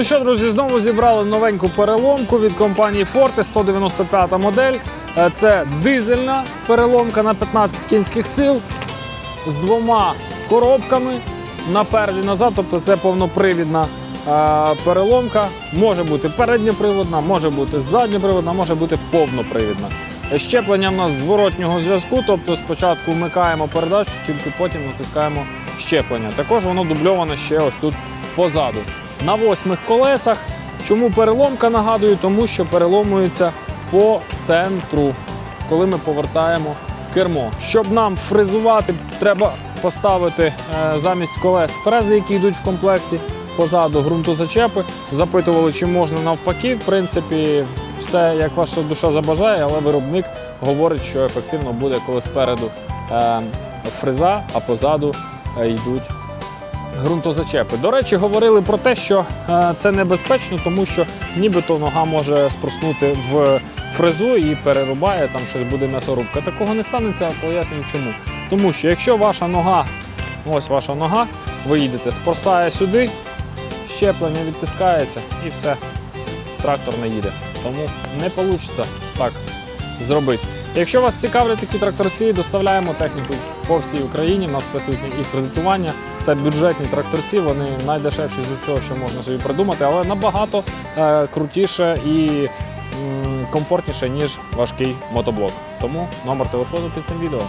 що, друзі, знову зібрали новеньку переломку від компанії Forte 195 модель. Е, Це дизельна переломка на 15 кінських сил з двома коробками наперед і назад. Тобто це повнопривідна е, переломка. Може бути передньоприводна, може бути задньоприводна, може бути повнопривідна. Щеплення в нас зворотнього зв'язку, тобто спочатку вмикаємо передачу, тільки потім натискаємо щеплення. Також воно дубльоване ще ось тут позаду. На восьмих колесах. Чому переломка нагадую? Тому що переломується по центру, коли ми повертаємо кермо. Щоб нам фрезувати, треба поставити е, замість колес фрези, які йдуть в комплекті. Позаду ґрунтозачепи. Запитували, чи можна навпаки. В принципі, все як ваша душа забажає, але виробник говорить, що ефективно буде, коли спереду е, фреза, а позаду е, йдуть ґрунтозачепи. До речі, говорили про те, що е, це небезпечно, тому що нібито нога може спроснути в фрезу і перерубає, там щось буде м'ясорубка. Такого не станеться, пояснюю чому. Тому що якщо ваша нога, ось ваша нога, ви їдете з порсає сюди, щеплення відтискається і все, трактор не їде. Тому не вийде так зробити. Якщо вас цікавлять такі тракторці, доставляємо техніку по всій Україні. У нас присутні і кредитування. Це бюджетні тракторці, вони найдешевші з усього, що можна собі придумати, але набагато е, крутіше і м, комфортніше, ніж важкий мотоблок. Тому номер телефону під цим відео.